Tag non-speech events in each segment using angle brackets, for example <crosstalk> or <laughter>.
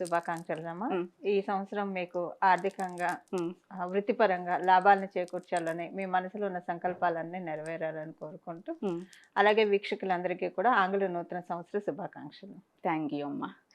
శుభాకాంక్షలు అమ్మా మ్. ఈ సంవత్సరం మీకు ఆర్థికంగా వృత్తిపరంగా లాభాలను చేకూర్చాలని మీ మనసులో ఉన్న సంకల్పాలన్నీ నెరవేరాలని కోరుకుంటూ. అలాగే వీక్షకులందరికీ కూడా ఆంగ్ల నూతన సంవత్సర శుభాకాంక్షలు థ్యాంక్ యూ అమ్మ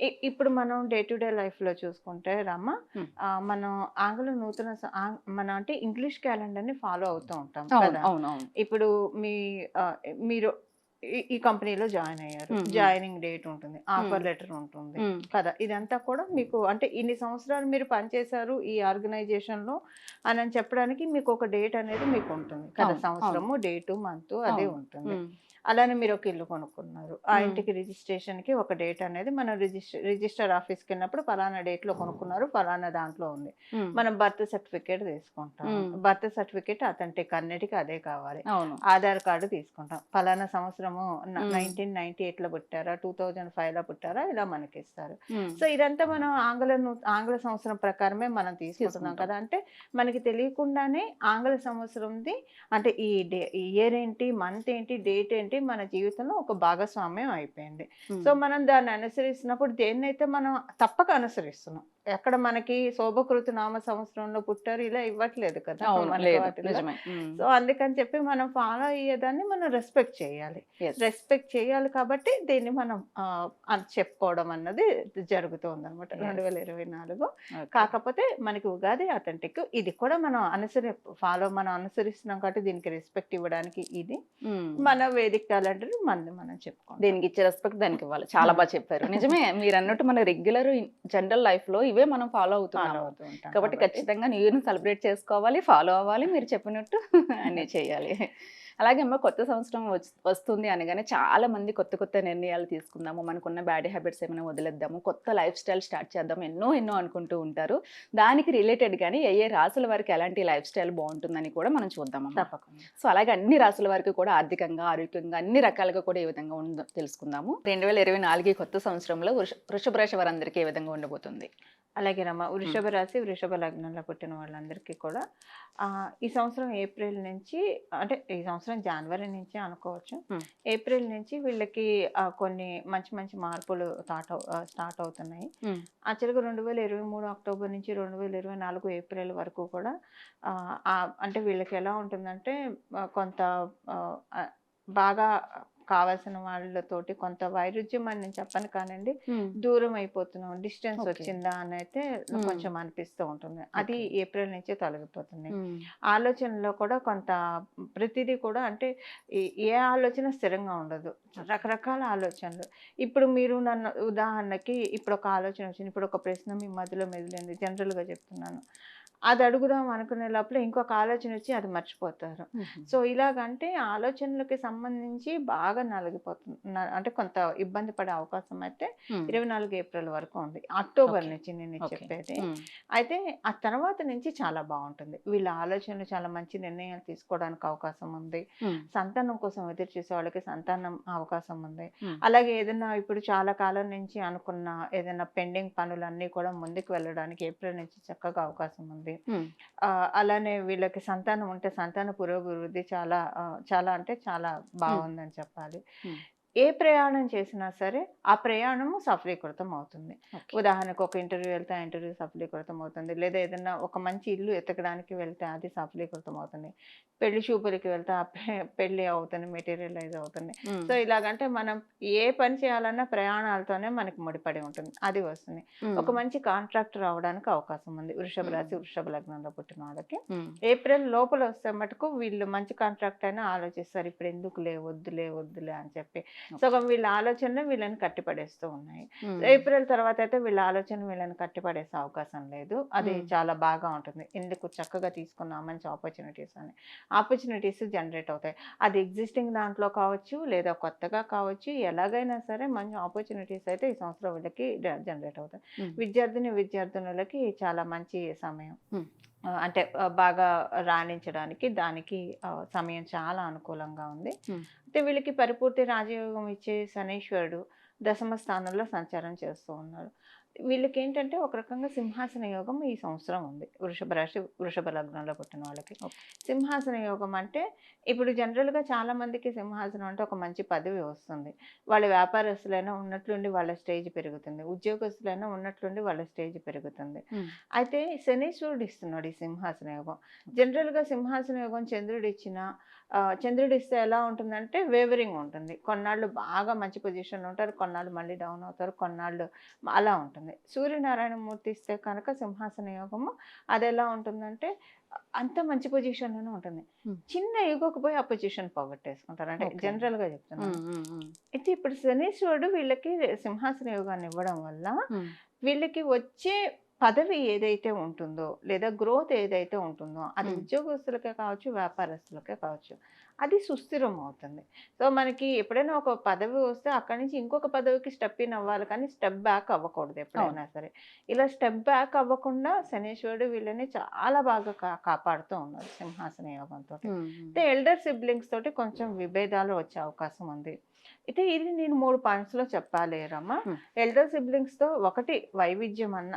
ఇప్పుడు మనం డే టు డే లైఫ్లో చూసుకుంటే రమ్మ మనం ఆంగ్ల నూతన మనం అంటే ఇంగ్లీష్ క్యాలెండర్ని ఫాలో అవుతూ ఉంటాం కదా. ఇప్పుడు మీ మీరు ఈ- కంపెనీలో జాయిన్ అయ్యారు. జాయినింగ్ డేట్ ఉంటుంది ఆఫర్ లెటర్ ఉంటుంది కదా. ఇదంతా కూడా మీకు అంటే ఇన్ని సంవత్సరాలు మీరు పనిచేశారు ఈ ఆర్గనైజేషన్లో అని చెప్పడానికి మీకు ఒక డేట్ అనేది మీకు ఉంటుంది కదా. సంవత్సరము డేటు మంత్ అదే. ఉంటుంది. అలానే మీరు ఒక ఇల్లు కొనుక్కున్నారు. ఆ. ఇంటికి రిజిస్ట్రేషన్కి ఒక డేట్ అనేది మనం రిజిస్టర్ రిజిస్టర్ ఆఫీస్కి వెళ్ళినప్పుడు ఫలానా డేట్లో కొనుక్కున్నారు ఫలానా దాంట్లో ఉంది. మనం బర్త్ సర్టిఫికేట్ తీసుకుంటాం. బర్త్ సర్టిఫికేట్ అథెంటిక్ అన్నిటికీ అదే కావాలి. అవును. ఆధార్ కార్డు తీసుకుంటాం. ఫలానా సంవత్సరము. నైన్టీన్ నైన్టీ ఎయిట్లో పుట్టారా టూ థౌజండ్ ఫైవ్లో పుట్టారా ఇలా మనకి ఇస్తారు సో ఇదంతా మనం ఆంగ్ల ఆంగ్ల సంవత్సరం ప్రకారమే మనం తీసుకుంటున్నాం తీసుకుంటాం. కదా అంటే మనకి తెలియకుండానే ఆంగ్ల సంవత్సరంది అంటే ఈ డే ఇయర్ ఏంటి మంత్ ఏంటి డేట్ ఏంటి మన జీవితంలో ఒక భాగస్వామ్యం అయిపోయింది. సో మనం దాన్ని అనుసరిస్తున్నప్పుడు దేన్నైతే మనం తప్పక అనుసరిస్తున్నాం ఎక్కడ మనకి శోభకృతి నామ సంవత్సరంలో పుట్టారు ఇలా ఇవ్వట్లేదు కదా సో అందుకని చెప్పి మనం ఫాలో అయ్యేదాన్ని మనం రెస్పెక్ట్ చేయాలి. రెస్పెక్ట్ చేయాలి కాబట్టి దీన్ని మనం చెప్పుకోవడం అన్నది జరుగుతుంది అనమాట. రెండు వేల ఇరవై నాలుగు. కాకపోతే మనకి ఉగాది అథెంటిక్ ఇది కూడా మనం అనుసరి ఫాలో మనం అనుసరిస్తున్నాం కాబట్టి దీనికి రెస్పెక్ట్ ఇవ్వడానికి ఇది. మన వేదిక క్యాలెండర్ మనది మనం చెప్పుకోవాలి దీనికి ఇచ్చే రెస్పెక్ట్ దానికి ఇవ్వాలి. చాలా బాగా చెప్పారు. నిజమే మీరు అన్నట్టు మన రెగ్యులర్ జనరల్ లైఫ్లో ఇవే మనం ఫాలో ఫాలో అవుతున్నాము అవుతూ ఉంటాం కాబట్టి ఖచ్చితంగా న్యూ ఇయర్ని సెలబ్రేట్ చేసుకోవాలి ఫాలో అవ్వాలి మీరు చెప్పినట్టు <laughs> అన్నీ చేయాలి. అలాగే అమ్మ కొత్త సంవత్సరం వస్తుంది అనగానే చాలా మంది కొత్త కొత్త నిర్ణయాలు తీసుకుందాము మనకున్న బ్యాడ్ హ్యాబిట్స్ ఏమైనా వదిలేద్దాము కొత్త లైఫ్ స్టైల్ స్టార్ట్ చేద్దాం ఎన్నో ఎన్నో అనుకుంటూ ఉంటారు. దానికి రిలేటెడ్ గానీ ఏ ఏ రాసుల వారికి ఎలాంటి లైఫ్ స్టైల్ బాగుంటుందని కూడా మనం చూద్దాం తప్పకుండా. సో అలాగే అన్ని రాసుల వారికి కూడా ఆర్థికంగా ఆరోగ్యంగా అన్ని రకాలుగా కూడా ఏ విధంగా ఉందో తెలుసుకుందాము. రెండు వేల ఇరవై నాలుగు కొత్త సంవత్సరంలో వృష- వృషభ రాశి వారందరికీ ఏ విధంగా ఉండబోతుంది? అలాగే రమ్మ వృషభ రాశి వృషభ లగ్నంలో పుట్టిన వాళ్ళందరికీ కూడా ఈ సంవత్సరం ఏప్రిల్ నుంచి అంటే ఈ సంవత్సరం జనవరి నుంచి అనుకోవచ్చు. ఏప్రిల్ నుంచి వీళ్ళకి కొన్ని మంచి మంచి మార్పులు స్టార్ట్ స్టార్ట్ అవుతున్నాయి. యాక్చువల్గా రెండు వేల ఇరవై మూడు అక్టోబర్ నుంచి రెండు వేల ఇరవై నాలుగు ఏప్రిల్ వరకు కూడా అంటే వీళ్ళకి ఎలా ఉంటుందంటే కొంత బాగా కావాల్సిన వాళ్ళతోటి కొంత వైరుధ్యం అని నేను చెప్పను కానండి. దూరం అయిపోతున్నాం. డిస్టెన్స్. వచ్చిందా అని అయితే. కొంచెం అనిపిస్తూ ఉంటుంది. అది. ఏప్రిల్ నుంచి తొలగిపోతుంది. ఆలోచనలో కూడా కొంత ప్రతిదీ కూడా అంటే ఏ- ఏ ఆలోచన స్థిరంగా ఉండదు. రకరకాల ఆలోచనలు. ఇప్పుడు మీరు నన్ను ఉదాహరణకి ఇప్పుడు ఒక ఆలోచన వచ్చింది. ఇప్పుడు ఒక ప్రశ్న మీ మధ్యలో మెదిలింది. జనరల్గా చెప్తున్నాను. అది అడుగుదాం అనుకునే లోపల ఇంకొక ఆలోచన వచ్చి అది మర్చిపోతారు సో ఇలాగంటే ఆలోచనలకి సంబంధించి బాగా నలిగిపోతుంది అంటే కొంత ఇబ్బంది పడే అవకాశం అయితే. ఇరవై నాలుగు ఏప్రిల్ వరకు ఉంది అక్టోబర్. నుంచి నేను. చెప్పేది. అయితే ఆ తర్వాత నుంచి చాలా బాగుంటుంది వీళ్ళ ఆలోచనలు చాలా మంచి నిర్ణయాలు తీసుకోవడానికి అవకాశం ఉంది. సంతానం కోసం ఎదురు చూసే వాళ్ళకి సంతానం అవకాశం ఉంది. అలాగే ఏదైనా ఇప్పుడు చాలా కాలం నుంచి అనుకున్న ఏదైనా పెండింగ్ పనులన్నీ కూడా ముందుకు వెళ్ళడానికి ఏప్రిల్ నుంచి చక్కగా అవకాశం ఉంది ఆ, అలానే వీళ్ళకి సంతానం ఉంటే సంతాన పురోభివృద్ధి చాలా చాలా అంటే చాలా బాగుందని చెప్పాలి. ఏ ప్రయాణం చేసినా సరే ఆ ప్రయాణము సఫలీకృతం అవుతుంది. ఉదాహరణకు ఒక ఇంటర్వ్యూ వెళ్తే ఆ ఇంటర్వ్యూ సఫలీకృతం అవుతుంది లేదా ఏదైనా ఒక మంచి ఇల్లు ఎతకడానికి వెళ్తే అది సఫలీకృతం అవుతుంది పెళ్ళి చూపులకి వెళ్తే ఆ పెళ్ళి అవుతుంది మెటీరియలైజ్ అవుతుంది. సో ఇలాగంటే మనం ఏ పని చేయాలన్నా ప్రయాణాలతోనే మనకి ముడిపడి ఉంటుంది. అది వస్తుంది. ఒక మంచి కాంట్రాక్ట్ రావడానికి అవకాశం ఉంది. వృషభ రాశి వృషభ లగ్నంలో పుట్టిన వాళ్ళకి. ఏప్రిల్ లోపల వస్తే మటుకు వీళ్ళు మంచి కాంట్రాక్ట్ అయినా ఆలోచిస్తారు. ఇప్పుడు ఎందుకులే వద్దులే వద్దులే అని చెప్పి. సగం వీళ్ళ ఆలోచనలు వీళ్ళని కట్టిపడేస్తూ ఉన్నాయి. ఏప్రిల్ తర్వాత అయితే వీళ్ళ ఆలోచన వీళ్ళని కట్టిపడేసే అవకాశం లేదు. అది. చాలా బాగా ఉంటుంది. ఎందుకు చక్కగా తీసుకున్న మంచి ఆపర్చునిటీస్ అని. ఆపర్చునిటీస్ జనరేట్ అవుతాయి. అది ఎగ్జిస్టింగ్ దాంట్లో కావచ్చు లేదా కొత్తగా కావచ్చు ఎలాగైనా సరే మంచి ఆపర్చునిటీస్ అయితే ఈ సంవత్సరం వీళ్ళకి జనరేట్ అవుతాయి. విద్యార్థిని విద్యార్థినులకి చాలా మంచి సమయం. అంటే బాగా రాణించడానికి దానికి సమయం చాలా అనుకూలంగా ఉంది. అయితే వీళ్ళకి పరిపూర్తి రాజయోగం ఇచ్చే శనీశ్వరుడు దశమ స్థానంలో సంచారం చేస్తూ ఉన్నారు వీళ్ళకి ఏంటంటే ఒక రకంగా సింహాసన యోగం ఈ సంవత్సరం ఉంది. వృషభ రాశి వృషభ లగ్నంలో పుట్టిన వాళ్ళకి. సింహాసన యోగం అంటే ఇప్పుడు జనరల్గా చాలా మందికి సింహాసనం అంటే ఒక మంచి పదవి వస్తుంది. వాళ్ళ వ్యాపారస్తులైనా ఉన్నట్లుండి వాళ్ళ స్టేజ్ పెరుగుతుంది. ఉద్యోగస్తులైనా ఉన్నట్లుండి వాళ్ళ స్టేజ్ పెరుగుతుంది. అయితే శనీశ్వరుడు ఇస్తున్నాడు ఈ సింహాసన యోగం. జనరల్గా సింహాసన యోగం చంద్రుడు ఇచ్చిన చంద్రుడు ఇస్తే ఎలా ఉంటుందంటే వేవరింగ్ ఉంటుంది. కొన్నాళ్ళు బాగా మంచి పొజిషన్లో ఉంటారు కొన్నాళ్ళు మళ్ళీ డౌన్ అవుతారు కొన్నాళ్ళు అలా ఉంటుంది. సూర్యనారాయణ మూర్తి ఇస్తే కనుక సింహాసన యోగము అది ఎలా ఉంటుందంటే అంత మంచి పొజిషన్లోనే ఉంటుంది. Hmm. చిన్న ఈగోకి పోయి ఆ పొజిషన్ పోగొట్టేసుకుంటారు. అంటే. జనరల్గా చెప్తున్నాను. అయితే ఇప్పుడు శనీశ్వరుడు వీళ్ళకి సింహాసన యోగాన్ని ఇవ్వడం వల్ల వీళ్ళకి వచ్చే పదవి ఏదైతే ఉంటుందో లేదా గ్రోత్ ఏదైతే ఉంటుందో అది. ఉద్యోగస్తులకే కావచ్చు వ్యాపారస్తులకే కావచ్చు అది సుస్థిరం అవుతుంది సో మనకి ఎప్పుడైనా ఒక పదవి వస్తే అక్కడి నుంచి ఇంకొక పదవికి స్టెప్ ఇన్ అవ్వాలి కానీ స్టెప్ బ్యాక్ అవ్వకూడదు ఎప్పుడైనా సరే. ఇలా స్టెప్ బ్యాక్ అవ్వకుండా శనీశ్వరుడు వీళ్ళని చాలా బాగా కా కాపాడుతూ ఉన్నారు సింహాసన యోగంతో. అయితే ఎల్డర్ సిబ్లింగ్స్ తోటి కొంచెం విభేదాలు వచ్చే అవకాశం ఉంది. అయితే ఇది నేను మూడు పాయింట్స్లో చెప్పాలి రమ్మ. ఎల్డర్ సిబ్లింగ్స్తో ఒకటి వైవిధ్యం అన్న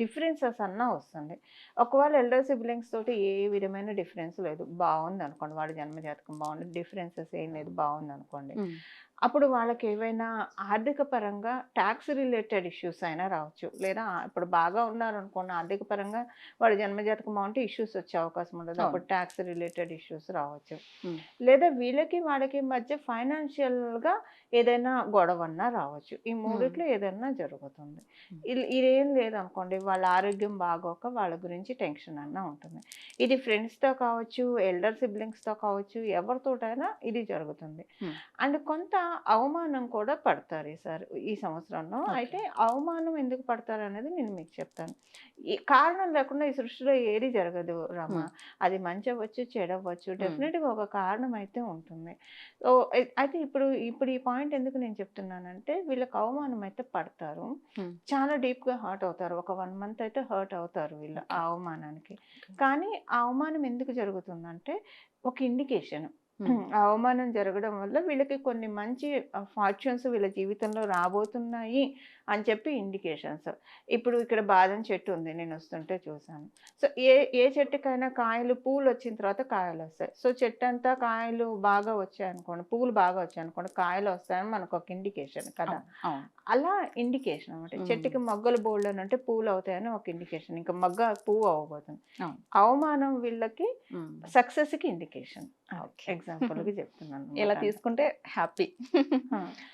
డిఫరెన్సెస్ అన్న వస్తుంది. ఒకవేళ ఎల్డర్ సిబ్లింగ్స్ తోటి ఏ విధమైన డిఫరెన్స్ లేదు. బాగుంది అనుకోండి వాళ్ళ జన్మ జాతకం బాగుంది డిఫరెన్సెస్ ఏం లేదు బాగుంది అనుకోండి అప్పుడు వాళ్ళకి ఏవైనా ఆర్థిక పరంగా ట్యాక్స్ రిలేటెడ్ ఇష్యూస్ అయినా రావచ్చు లేదా ఇప్పుడు బాగా ఉన్నారు అనుకోండి ఆర్థిక పరంగా వాళ్ళ జన్మజాతకం బాగుంటే ఇష్యూస్ వచ్చే అవకాశం ఉండదు. అప్పుడు ట్యాక్స్ రిలేటెడ్ ఇష్యూస్ రావచ్చు. లేదా వీళ్ళకి వాళ్ళకి మధ్య ఫైనాన్షియల్గా ఏదైనా గొడవ అన్నా రావచ్చు ఈ మూడిట్లో ఏదైనా జరుగుతుంది. ఇల్- ఇదేం లేదనుకోండి వాళ్ళ ఆరోగ్యం బాగోక వాళ్ళ గురించి టెన్షన్ అన్నా ఉంటుంది ఇది friends తో కావచ్చు ఎల్డర్తో కావచ్చు ఎవరితోటైనా ఇది జరుగుతుంది. అండ్ కొంత అవమానం కూడా పడతారు ఈసారి ఈ సంవత్సరంలో. అయితే అవమానం ఎందుకు పడతారు అనేది నేను మీకు చెప్తాను ఈ కారణం లేకుండా ఈ సృష్టిలో ఏది జరగదు రమ. అది మంచి అవ్వచ్చు చెడవచ్చు Hmm. డెఫినెట్గా ఒక కారణం అయితే ఉంటుంది అయితే ఇప్పుడు ఇప్పుడు ఈ పాయింట్ ఎందుకు నేను చెప్తున్నానంటే వీళ్ళకి అవమానం అయితే పడతారు. చాలా డీప్గా హర్ట్ అవుతారు ఒక వన్ మంత్ అయితే హర్ట్ అవుతారు వీళ్ళు ఆ అవమానానికి. కానీ ఆ అవమానం ఎందుకు జరుగుతుందంటే ఒక ఇండికేషన్ అవమానం జరగడం వల్ల వీళ్ళకి కొన్ని మంచి ఫార్చ్యూన్స్ వీళ్ళ జీవితంలో రాబోతున్నాయి అని చెప్పి ఇండికేషన్స్. ఇప్పుడు ఇక్కడ బాదం చెట్టు ఉంది నేను వస్తుంటే చూసాను సో ఏ ఏ చెట్టుకైనా కాయలు పూలు వచ్చిన తర్వాత కాయలు వస్తాయి. సో చెట్టు అంతా కాయలు బాగా వచ్చాయి అనుకోండి పూలు బాగా వచ్చాయి అనుకోండి కాయలు వస్తాయని మనకు ఒక ఇండికేషన్ కదా. అలా ఇండికేషన్ అనమాట. చెట్టుకి మొగ్గలు బోల్డ్ అని అంటే పూలు అవుతాయని ఒక ఇండికేషన్. ఇంకా మొగ్గ పువ్వు అవ్వబోతుంది. అవమానం వీళ్ళకి ఉమ్. సక్సెస్కి ఇండికేషన్. ఎగ్జాంపుల్ కి చెప్తున్నాను ఇలా తీసుకుంటే హ్యాపీ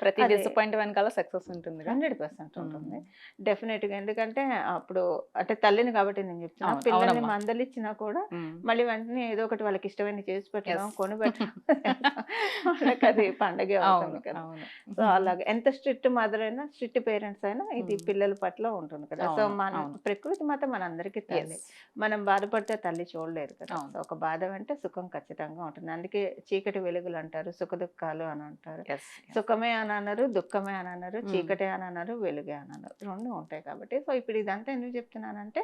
ప్రతి. డిసప్పాయింట్ వెనకాల సక్సెస్ ఉంటుంది? హండ్రెడ్ పర్సెంట్ ఉంటుంది ఉమ్. డెఫినెట్గా ఎందుకంటే అప్పుడు అంటే తల్లిని కాబట్టి నేను చెప్తున్నా పిల్లల్ని. మందలిచ్చినా కూడా. మళ్ళీ వెంటనే ఏదో ఒకటి వాళ్ళకి ఇష్టమైన చేసి పెట్టడం. కొని పెట్టడం <laughs> వాళ్ళకి అది పండగే అవుతుంది కదా సో అలాగే ఎంత స్ట్రిక్ట్ మదర్ అయినా స్ట్రిక్ట్ పేరెంట్స్ అయినా ఇది. పిల్లల పట్ల ఉంటుంది కదా సో మన. ప్రకృతి మాత మనందరికీ తల్లి. మనం బాధపడితే తల్లి చూడలేదు కదా ఒక బాధ అంటే సుఖం ఖచ్చితంగా ఉంటుంది అందుకే చీకటి వెలుగులు అంటారు సుఖ దుఃఖాలు అని అంటారు. సుఖమే అని అన్నారు దుఃఖమే అని అన్నారు మ్మ్. చీకటే అని అన్నారు వెలుగే అని అన్నారు రెండు ఉంటాయి కాబట్టి. సో ఇప్పుడు ఇదంతా ఎందుకు చెప్తున్నానంటే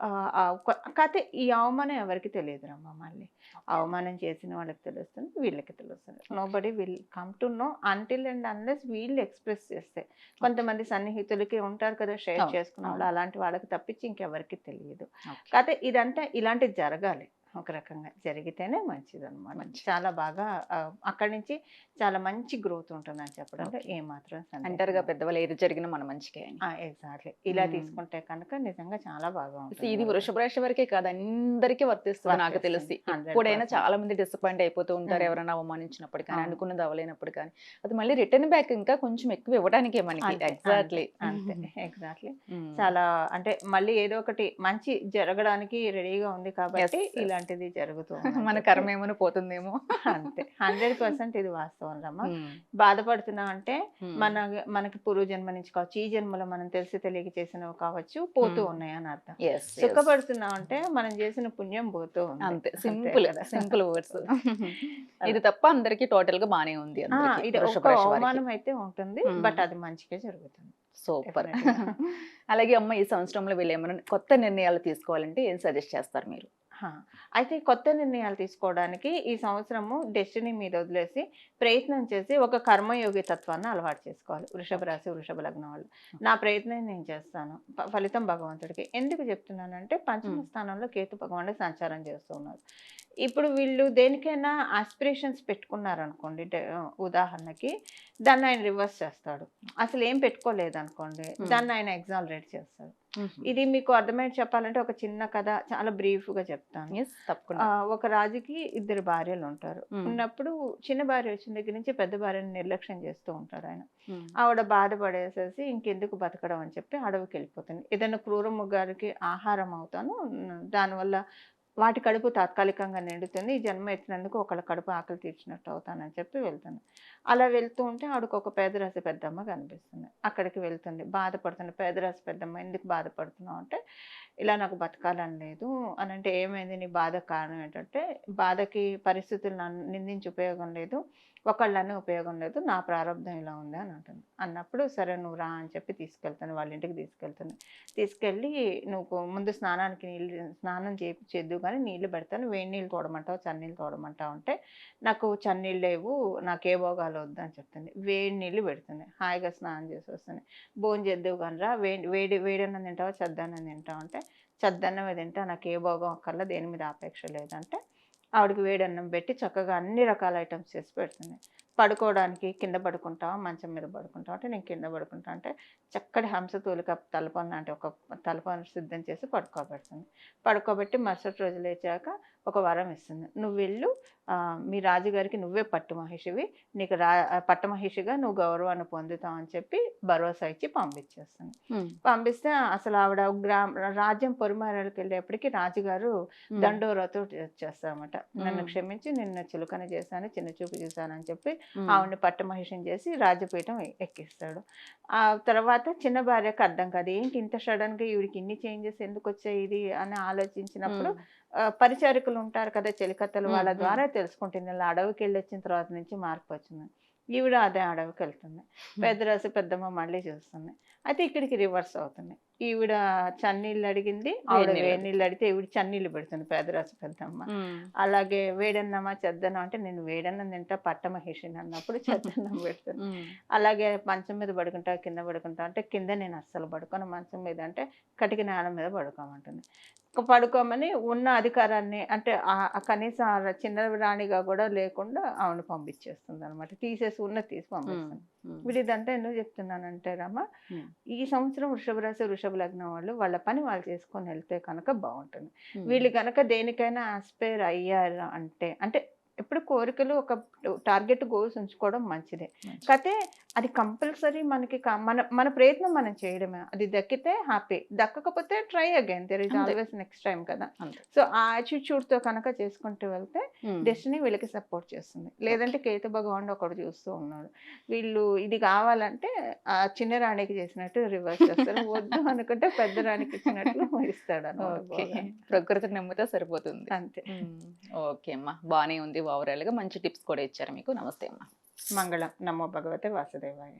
కాకపోతే ఈ అవమానం ఎవరికి తెలియదు రమ్మ మళ్ళీ. అవమానం చేసిన వాళ్ళకి తెలుస్తుంది వీళ్ళకి తెలుస్తుంది. Nobody will come to know until and unless వీళ్ళు ఎక్స్ప్రెస్ చేస్తే. కొంతమంది సన్నిహితులకి ఉంటారు కదా షేర్ చేసుకున్న వాళ్ళు. అలాంటి వాళ్ళకి తప్పించి ఇంకెవరికి తెలియదు. కాకపోతే ఇదంతా ఇలాంటిది జరగాలి. ఒక రకంగా జరిగితేనే మంచిది. అనమాట. చాలా బాగా అక్కడి నుంచి చాలా మంచి గ్రోత్ ఉంటుందని చెప్పడంలో. ఏమాత్రం అంటారుగా పెద్దవాళ్ళు ఏది జరిగినా మన మంచికే ఎగ్జాక్ట్లీ. ఇలా. తీసుకుంటే కనుక నిజంగా చాలా బాగా ఉంటుంది ఇది వృషభ రాశి వరకే కాదు అందరికీ వర్తిస్తుంది నాకు తెలిసి. 100%. చాలా మంది డిసప్పాయింట్ అయిపోతూ ఉంటారు. ఎవరైనా అవమానించినప్పుడు కానీ. అనుకున్నది అవ్వలేనప్పుడు కానీ. అది మళ్ళీ రిటర్న్ బ్యాక్ ఇంకా కొంచెం ఎక్కువ ఇవ్వడానికే మనకి. ఎగ్జాక్ట్లీ అంతే ఎగ్జాక్ట్లీ చాలా అంటే మళ్ళీ ఏదో ఒకటి మంచి జరగడానికి రెడీగా ఉంది కాబట్టి Yes, yes. ఇలాంటిది జరుగుతూ <laughs> మన కర్మ ఏమైనా పోతుందేమో అంతే హండ్రెడ్ పర్సెంట్ ఇది వాస్తవం రమ్మ Mm. బాధపడుతున్నాం అంటే. మన మనకి పూర్వ జన్మ నుంచి కావచ్చు ఈ జన్మలో మనం తెలిసి తెలియక చేసినవి కావచ్చు పోతూ. ఉన్నాయి అని అర్థం. సుఖపడుతున్నాం అంటే మనం చేసిన పుణ్యం పోతూ ఉంది అంతే సింపుల్ కదా. సింపుల్ వర్డ్స్ <laughs> ఇది తప్ప అందరికి టోటల్గా బానే ఉంది ఇది ఒక. అవమానం అయితే ఉంటుంది. బట్ అది మంచిగా జరుగుతుంది సూపర్. <laughs> అలాగే అమ్మ ఈ సంవత్సరంలో వీళ్ళు ఏమైనా కొత్త నిర్ణయాలు తీసుకోవాలంటే ఏం సజెస్ట్ చేస్తారు మీరు. అయితే కొత్త నిర్ణయాలు తీసుకోవడానికి ఈ సంవత్సరము డెస్టినీ మీద వదిలేసి ప్రయత్నం చేసి ఒక కర్మయోగి తత్వాన్ని అలవాటు చేసుకోవాలి. వృషభ రాశి వృషభ లగ్నం వాళ్ళు. నా ప్రయత్నం నేను చేస్తాను. ఫలితం భగవంతుడికి. ఎందుకు చెప్తున్నానంటే పంచమ. స్థానంలో కేతు భగవానుడు సంచారం చేస్తూ ఉన్నారు. ఇప్పుడు వీళ్ళు దేనికైనా ఆస్పిరేషన్స్ పెట్టుకున్నారనుకోండి ఉదాహరణకి దాన్ని ఆయన రివర్స్ చేస్తాడు. అసలు ఏం పెట్టుకోలేదు అనుకోండి మ్మ్. దాన్ని ఆయన ఎగ్జాలరేట్ చేస్తాడు. ఇది మీకు అర్థమైనట్టు చెప్పాలంటే ఒక చిన్న కథ చాలా బ్రీఫ్గా చెప్తాను తప్పకుండా. ఒక రాజుకి ఇద్దరు భార్యలు ఉంటారు. ఉన్నప్పుడు చిన్న భార్య వచ్చిన దగ్గర నుంచి పెద్ద భార్యను నిర్లక్ష్యం చేస్తూ ఉంటాడు ఆయన. ఆవిడ బాధపడేసేసి ఇంకెందుకు బతకడం అని చెప్పి అడవికి వెళ్ళిపోతుంది. ఏదైనా క్రూర ముగ్గారికి ఆహారం అవుతాను. దానివల్ల వాటి కడుపు తాత్కాలికంగా నిండుతుంది. ఈ జన్మ ఎత్తినందుకు ఒకళ్ళ కడుపు ఆకలి తీర్చినట్టు అవుతానని చెప్పి వెళ్తుంది. అలా వెళ్తూ ఉంటే ఆవిడకు ఒక పేదరాశి పెద్దమ్మ కనిపిస్తుంది. అక్కడికి వెళ్తుంది. బాధపడుతుంది. పేదరాశి పెద్దమ్మ ఎందుకు బాధపడుతున్నావు? అంటే ఇలా నాకు బతకాలని లేదు. అని అంటే ఏమైంది నీ బాధ కారణం ఏంటంటే బాధకి పరిస్థితులు నన్ను నిందించి ఉపయోగం లేదు. ఒకళ్ళని ఉపయోగం లేదు నా ప్రారంభం ఇలా ఉంది అని అంటుంది. అన్నప్పుడు సరే నువ్వు రా అని చెప్పి తీసుకెళ్తాను వాళ్ళ ఇంటికి తీసుకెళ్తాను. తీసుకెళ్ళి నువ్వు ముందు స్నానానికి నీళ్ళు స్నానం చేయించేద్దు కానీ నీళ్ళు పెడతాను వేడి నీళ్ళు తోడమంటావు చన్నీళ్ళు తోడమంటావు అంటే నాకు చన్నీళ్ళు లేవు నాకు ఏ భోగాలు వద్దు అని చెప్తుంది. వేడి నీళ్ళు పెడుతుంది హాయిగా స్నానం చేసి వస్తుంది. భోజనం చేద్దువు కానీ రా వేడి వేడి వేడన్నం తింటావా చద్దన్నం తింటావు అంటే చద్దన్నమే తింటా నాకు ఏ భోగం అక్కర్లా దేని మీద ఆపేక్ష లేదంటే ఆవిడకి వేడన్నం పెట్టి చక్కగా అన్ని రకాల ఐటమ్స్ చేసి పెడుతుంది. పడుకోవడానికి కింద పడుకుంటావా మంచం మీద పడుకుంటావా అంటే నేను కింద పడుకుంటా అంటే చక్కటి హంసతూలిక తలపం లాంటి ఒక తలపను సిద్ధం చేసి పడుకోబెడుతుంది పడుకోబెట్టి మరుసటి రోజు లేచాక ఒక వరం ఇస్తుంది నువ్వు వెళ్ళు మీ రాజుగారికి నువ్వే పట్టు మహిషివి నీకు రా పట్ట మహిషిగా నువ్వు గౌరవాన్ని పొందుతావు అని చెప్పి భరోసా ఇచ్చి పంపించేస్తుంది. పంపిస్తే అసలు ఆవిడ గ్రామ రాజ్యం పొరిమారాలకు వెళ్ళేప్పటికి రాజుగారు. దండోరతో వచ్చేస్తారన్నమాట నన్ను. క్షమించి నిన్ను చులకన చేశాను చిన్న చూపు చేశాను అని చెప్పి. ఆవిడని పట్టమహిషం చేసి రాజపీఠం ఎక్కిస్తాడు ఆ తర్వాత చిన్న భార్యకు అర్థం కాదు. ఏంటి ఇంత సడన్గా ఈవిడికి ఇన్ని చేంజెస్ ఎందుకు వచ్చాయి ఇది అని ఆలోచించినప్పుడు పరిచారికులు ఉంటారు కదా చెలికత్తలు వాళ్ళ. ద్వారా తెలుసుకుంటుంది. ఇలా అడవికి వెళ్ళి వచ్చిన తర్వాత నుంచి మార్పు వచ్చింది. ఈవిడ అదే అడవికి వెళ్తుంది. పెద్దరాశి పెద్దమ్మ మళ్ళీ చూస్తుంది. అయితే ఇక్కడికి రివర్స్ అవుతుంది. ఈవిడ చన్నీళ్ళు అడిగింది ఆవిడ వేడి నీళ్ళు వేడి నీళ్ళు అడిగితే ఈవిడ చన్నీళ్ళు పెడుతుంది పెద్దరాశి పెద్దమ్మ. అలాగే వేడన్నమా చెద్దన్నం అంటే నేను వేడన్నం తింటా పట్టమహిషిని అన్నప్పుడు <laughs> చెద్దన్నం పెడుతుంది. అలాగే మంచం మీద పడుకుంటా కింద పడుకుంటా అంటే కింద నేను అస్సలు పడుకోను మంచం మీద అంటే కటిక నేల మీద పడుకోమంటుంది. పడుకోమని ఉన్న అధికారాన్ని అంటే కనీసం చిన్న రాణిగా కూడా లేకుండా ఆవిడ పంపించేస్తుంది అనమాట తీసేసి ఉన్న తీసి పంపిస్తుంది. వీడు ఇదంతా ఎందుకు చెప్తున్నానంటే రమ్మ Hmm. ఈ సంవత్సరం వృషభ రాశి వృషభ లగ్నం వాళ్ళు వాళ్ళ పని వాళ్ళు చేసుకొని వెళ్తే కనుక బాగుంటుంది. వీళ్ళు కనుక దేనికైనా ఆస్పైర్ అయ్యారు అంటే అంటే ఎప్పుడు కోరికలు ఒక టార్గెట్ గోల్స్ ఉంచుకోవడం మంచిదే. కాకపోతే అది కంపల్సరీ మనకి మన మన ప్రయత్నం మనం చేయడమే. అది దక్కితే happy. దక్కకపోతే try again. There is. Always next time కదా. సో ఆ attitude తో కనుక చేసుకుంటూ వెళ్తే. డెస్టినీ వీళ్ళకి సపోర్ట్ చేస్తుంది. లేదంటే కేతు భగవానుడు ఒకడు చూస్తూ ఉన్నాడు. వీళ్ళు ఇది కావాలంటే ఆ చిన్న రాణికి చేసినట్టు రివర్స్ చేస్తారు. <laughs> వద్దు అనుకుంటే పెద్ద రాణికి ఇచ్చినట్లు ఇస్తాడు. ప్రకృతిని నమ్మితే సరిపోతుంది. అంతే. ఓకే అమ్మా. బానే ఉంది. ఓవరాల్గా మంచి టిప్స్ కూడా ఇచ్చారు మీకు. నమస్తే అమ్మ. మంగళం. నమో భగవతే వాసుదేవాయ.